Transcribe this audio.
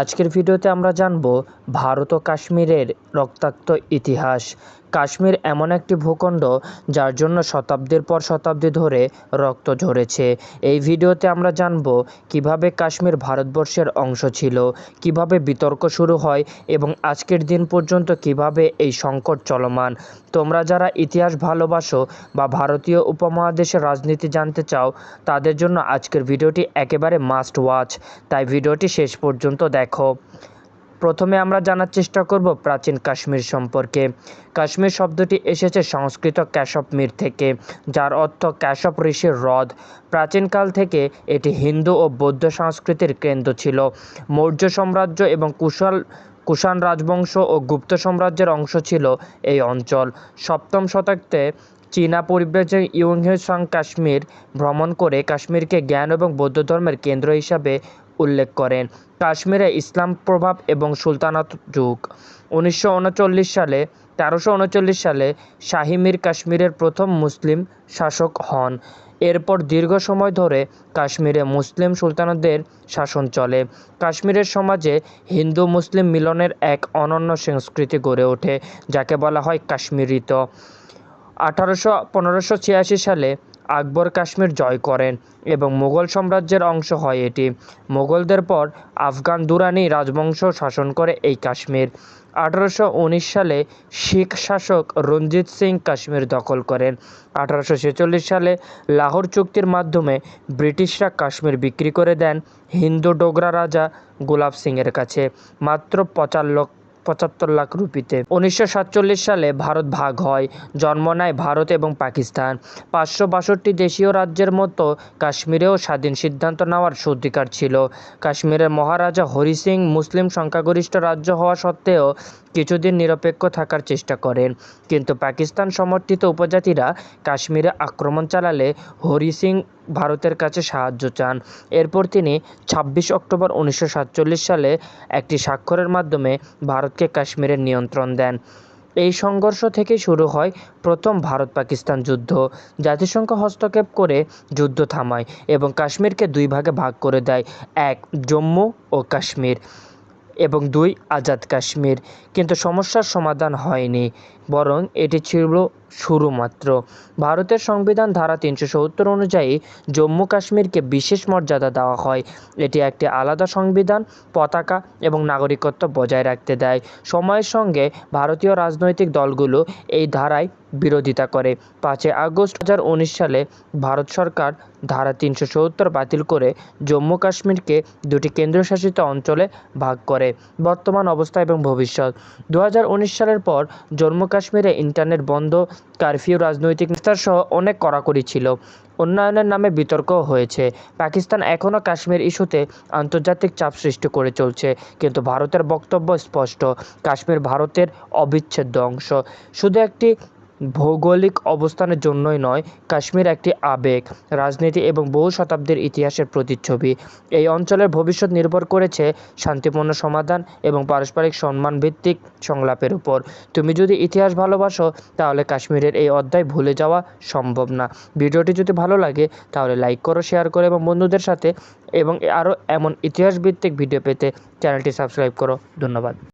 আজকের ভিডিওতে আমরা জানব ভারত ও কাশ্মীরের রক্তাক্ত ইতিহাস। কাশ্মীর এমন একটি ভূখণ্ড যার জন্য শতাব্দীর পর শতাব্দী ধরে রক্ত ঝরেছে। এই ভিডিওতে আমরা জানব কীভাবে কাশ্মীর ভারতবর্ষের অংশ ছিল, কীভাবে বিতর্ক শুরু হয় এবং আজকের দিন পর্যন্ত কীভাবে এই সংকট চলমান। তোমরা যারা ইতিহাস ভালোবাসো বা ভারতীয় উপমহাদেশের রাজনীতি জানতে চাও, তাদের জন্য আজকের ভিডিওটি একেবারে মাস্ট ওয়াচ তাই ভিডিওটি শেষ পর্যন্ত দেখো। প্রথমে আমরা জানার চেষ্টা করব প্রাচীন কাশ্মীর সম্পর্কে। কাশ্মীর শব্দটি এসেছে সংস্কৃত ক্যাশপ মির থেকে, যার অর্থ ক্যাশপ ঋষির হ্রদ। প্রাচীনকাল থেকে এটি হিন্দু ও বৌদ্ধ সংস্কৃতির কেন্দ্র ছিল। মৌর্য সাম্রাজ্য এবং কুশল, কুষাণ রাজবংশ ও গুপ্ত সাম্রাজ্যের অংশ ছিল এই অঞ্চল। সপ্তম শতাব্দীতে চীনা পরিব্রাজক ইউংহে সাং কাশ্মীর ভ্রমণ করে কাশ্মীরকে জ্ঞান এবং বৌদ্ধ ধর্মের কেন্দ্র হিসাবে উল্লেখ করেন, কাশ্মীরে ইসলাম প্রভাব এবং সুলতানাত যুগ। উনিশশো উনচল্লিশ সালে, তেরোশো উনচল্লিশ সালে শাহি মীর কাশ্মীরের প্রথম মুসলিম শাসক হন। এরপর দীর্ঘ সময় ধরে কাশ্মীরে মুসলিম সুলতানদের শাসন চলে। কাশ্মীরের সমাজে হিন্দু মুসলিম মিলনের এক অনন্য সংস্কৃতি গড়ে ওঠে, যাকে বলা হয় কাশ্মীরিত। আঠারোশো পনেরোশো ছিয়াশি সালে আকবর কাশ্মীর জয় করেন এবং মুঘল সাম্রাজ্যের অংশ হয় এটি। মুঘলদের পর আফগান দুরানি রাজবংশ শাসন করে এই কাশ্মীর। আঠারোশো উনিশ সালে শিখ শাসক রঞ্জিত সিং কাশ্মীর দখল করেন। আঠারোশো ছেচল্লিশ সালে লাহোর চুক্তির মাধ্যমে ব্রিটিশরা কাশ্মীর বিক্রি করে দেন হিন্দু ডোগরা রাজা গোলাপ সিংয়ের কাছে। মাত্র পঁচাল্লক পঁচাত্তর লাখ রুপিতে। উনিশশো সাতচল্লিশ সালে ভারত ভাগ হয়, জন্ম নেয় ভারত এবং পাকিস্তান। পাঁচশো বাষট্টি দেশীয় রাজ্যের মতো কাশ্মীরেও স্বাধীন সিদ্ধান্ত নেওয়ার অধিকার ছিল। কাশ্মীরের মহারাজা হরি সিং মুসলিম সংখ্যাগরিষ্ঠ রাজ্য হওয়া সত্ত্বেও কিছুদিন নিরপেক্ষ থাকার চেষ্টা করেন। কিন্তু পাকিস্তান সমর্থিত উপজাতিরা কাশ্মীরে আক্রমণ চালালে হরি সিং ভারতের কাছে সাহায্য চান। এরপর তিনি ছাব্বিশ অক্টোবর উনিশশো সাতচল্লিশ সালে একটি স্বাক্ষরের মাধ্যমে ভারতকে কাশ্মীরের নিয়ন্ত্রণ দেন। এই সংঘর্ষ থেকে শুরু হয় প্রথম ভারত পাকিস্তান যুদ্ধ। জাতিসংঘ হস্তক্ষেপ করে যুদ্ধ থামায় এবং কাশ্মীরকে দুই ভাগে ভাগ করে দেয়, এক জম্মু ও কাশ্মীর এবং দুই আজাদ কাশ্মীর। কিন্তু সমস্যার সমাধান হয়নি। বরং এটি ছিল শুরু মাত্র ভারতের সংবিধান ধারা তিনশো সত্তর অনুযায়ী জম্মু কাশ্মীরকে বিশেষ মর্যাদা দেওয়া হয়। এটি একটি আলাদা সংবিধান, পতাকা এবং নাগরিকত্ব বজায় রাখতে দেয়। সময়ের সঙ্গে ভারতীয় রাজনৈতিক দলগুলো এই ধারায় বিরোধিতা করে। পাঁচই আগস্ট হাজার উনিশ সালে ভারত সরকার ধারা তিনশো সত্তর বাতিল করে জম্মু কাশ্মীরকে দুটি কেন্দ্রশাসিত অঞ্চলে ভাগ করে। বর্তমান অবস্থা এবং ভবিষ্যৎ। দু হাজার উনিশ সালের পর জম্মু কাশ্মীরে ইন্টারনেট বন্ধ, কারফিউ, রাজনৈতিক নেতার সহ অনেক কড়াকড়ি ছিল। উন্নয়নের নামে বিতর্ক হয়েছে। পাকিস্তান এখনও কাশ্মীর ইস্যুতে আন্তর্জাতিক চাপ সৃষ্টি করে চলছে, কিন্তু ভারতের বক্তব্য স্পষ্ট। কাশ্মীর ভারতের অবিচ্ছেদ্য অংশ। শুধু একটি ভৌগোলিক অবস্থানের জন্যই নয়, কাশ্মীর একটি আবেগ, রাজনীতি এবং বহু শতাব্দীর ইতিহাসের প্রতিচ্ছবি। এই অঞ্চলের ভবিষ্যৎ নির্ভর করেছে শান্তিপূর্ণ সমাধান এবং পারস্পরিক সম্মান ভিত্তিক সংলাপের উপর। তুমি যদি ইতিহাস ভালোবাসো, তাহলে কাশ্মীরের এই অধ্যায় ভুলে যাওয়া সম্ভব না। ভিডিওটি যদি ভালো লাগে, তাহলে লাইক করো, শেয়ার করো এবং বন্ধুদের সাথে এবং আরও এমন ইতিহাস ভিত্তিক ভিডিও পেতে চ্যানেলটি সাবস্ক্রাইব করো। ধন্যবাদ।